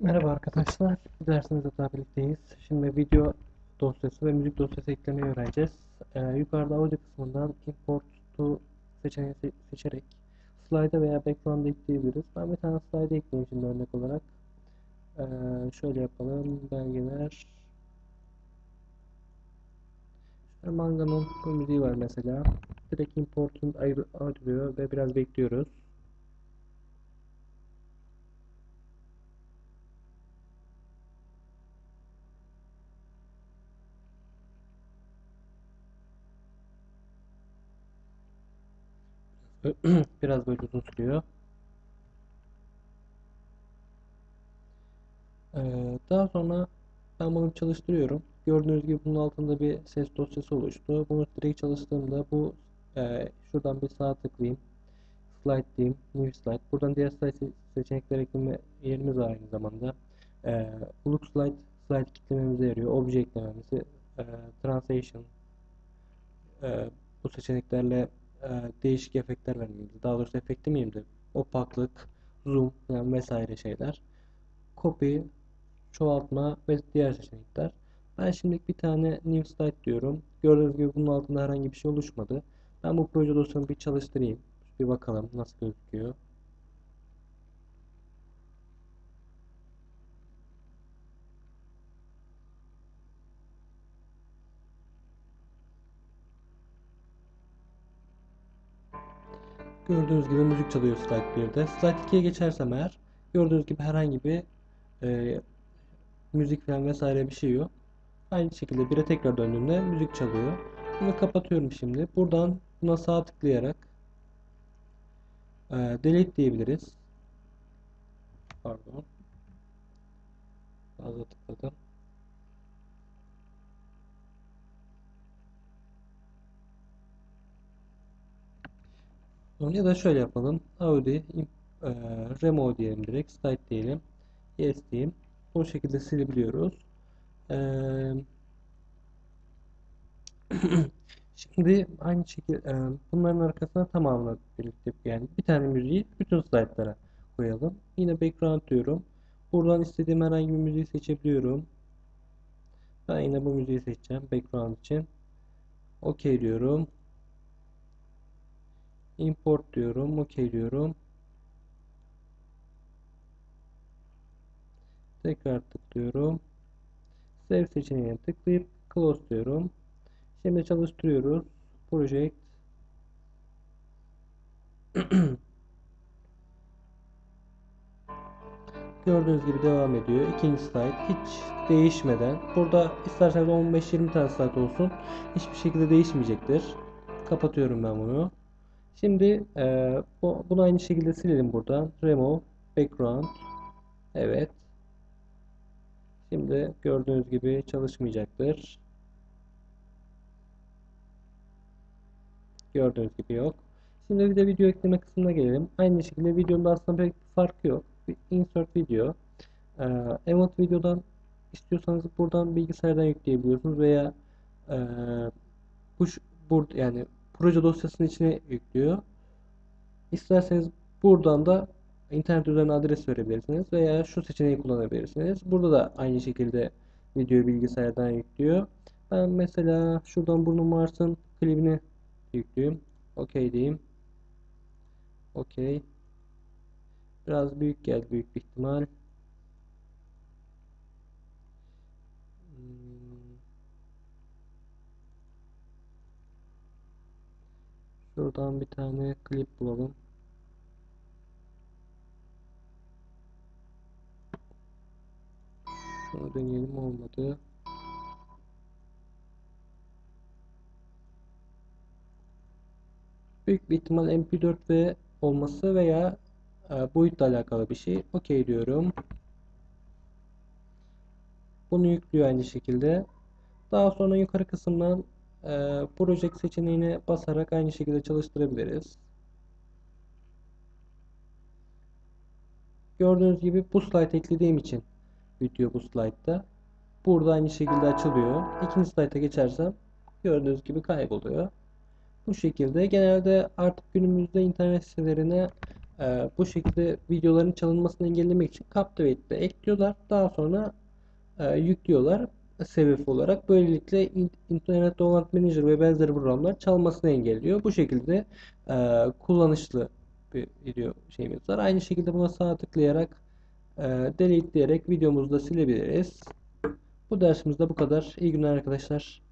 Merhaba arkadaşlar. Bu dersimizde daha birlikteyiz. Şimdi video dosyası ve müzik dosyası eklemeyi öğreneceğiz. Ee, yukarıda audio kısmından import to seçeneği se- seçerek slide'a veya background'a ekleyebiliriz. Ben bir tane slide ekleyeyim şimdi örnek olarak. Ee, şöyle yapalım. Belgeler. İşte Manga'nın müziği var mesela. Direkt import'un ayrı ayrılıyor ve biraz bekliyoruz. Biraz böyle uzun sürüyor. Ee, daha sonra ben bunu çalıştırıyorum. Gördüğünüz gibi bunun altında bir ses dosyası oluştu. Bunu direkt çalıştığımda bu e, şuradan bir sağ tıklayayım. Slide diyeyim. New slide. Buradan diğer slide se- seçenekler ekleme yerimiz var aynı zamanda. E, Look slide, slide kitlememize yarıyor. Obje eklememizi, e, translation, e, bu seçeneklerle e, değişik efektler vermemizi, daha doğrusu efekt demeyeyim de opaklık, zoom yani vesaire şeyler. Copy, çoğaltma ve diğer seçenekler. Ben şimdilik bir tane new slide diyorum. Gördüğünüz gibi bunun altında herhangi bir şey oluşmadı. Ben bu proje dosyamı bir çalıştırayım. Bir bakalım nasıl gözüküyor. Gördüğünüz gibi müzik çalıyor Slide 1'de. Slide 2'ye geçersem eğer gördüğünüz gibi herhangi bir e, müzik falan vesaire bir şey yok. Aynı şekilde 1'e tekrar döndüğümde müzik çalıyor. Bunu kapatıyorum şimdi. Buradan buna sağ tıklayarak e, delete diyebiliriz. Pardon. Fazla tıkladım. Ya da şöyle yapalım. Audi e, remove diyelim direkt. Slide diyelim. Yes diyeyim. Bu şekilde silebiliyoruz. Eee Şimdi aynı şekilde e, bunların arkasına tamamını birlikte yani bir tane müziği bütün slaytlara koyalım. Yine background diyorum. Buradan istediğim herhangi bir müziği seçebiliyorum. Ben yine bu müziği seçeceğim background için. OK diyorum. Import diyorum. OK diyorum. Tekrar tıklıyorum. Save seçeneğine tıklayıp close diyorum. Şimdi çalıştırıyoruz. Project Gördüğünüz gibi devam ediyor. İkinci slide hiç değişmeden. Burada isterseniz 15-20 tane slide olsun. Hiçbir şekilde değişmeyecektir. Kapatıyorum ben bunu. Şimdi e, bu, bunu aynı şekilde silelim buradan. Remove background. Evet. Şimdi gördüğünüz gibi çalışmayacaktır. Gördüğünüz gibi yok. Şimdi bir de video ekleme kısmına gelelim. Aynı şekilde videonun da aslında pek bir farkı yok. Bir insert video. Ee, Emot videodan istiyorsanız buradan bilgisayardan yükleyebiliyorsunuz veya e, bu burada yani proje dosyasının içine yüklüyor. İsterseniz buradan da internet üzerinden adres verebilirsiniz veya şu seçeneği kullanabilirsiniz. Burada da aynı şekilde videoyu bilgisayardan yüklüyor. Ben mesela şuradan Bruno Mars'ın klibini yüklüyüm. OK diyeyim. OK. Biraz büyük geldi büyük bir ihtimal. Şuradan bir tane klip bulalım. Şunu deneyelim olmadı. Büyük bir ihtimal MP4 olması veya e, boyutla alakalı bir şey. OK diyorum. Bunu yüklüyor aynı şekilde. Daha sonra yukarı kısımdan e, Project seçeneğine basarak aynı şekilde çalıştırabiliriz. Gördüğünüz gibi bu slide eklediğim için video bu slide'da. Burada aynı şekilde açılıyor. İkinci slide'a geçersem gördüğünüz gibi kayboluyor. Bu şekilde genelde artık günümüzde internet sitelerine e, bu şekilde videoların çalınmasını engellemek için Captivate'de ekliyorlar. Daha sonra e, yüklüyorlar sebep olarak. Böylelikle in- Internet Download Manager ve benzeri programlar çalmasını engelliyor. Bu şekilde e, kullanışlı bir video şeyimiz var. Aynı şekilde buna sağ tıklayarak e, delete diyerek videomuzu da silebiliriz. Bu dersimizde bu kadar. İyi günler arkadaşlar.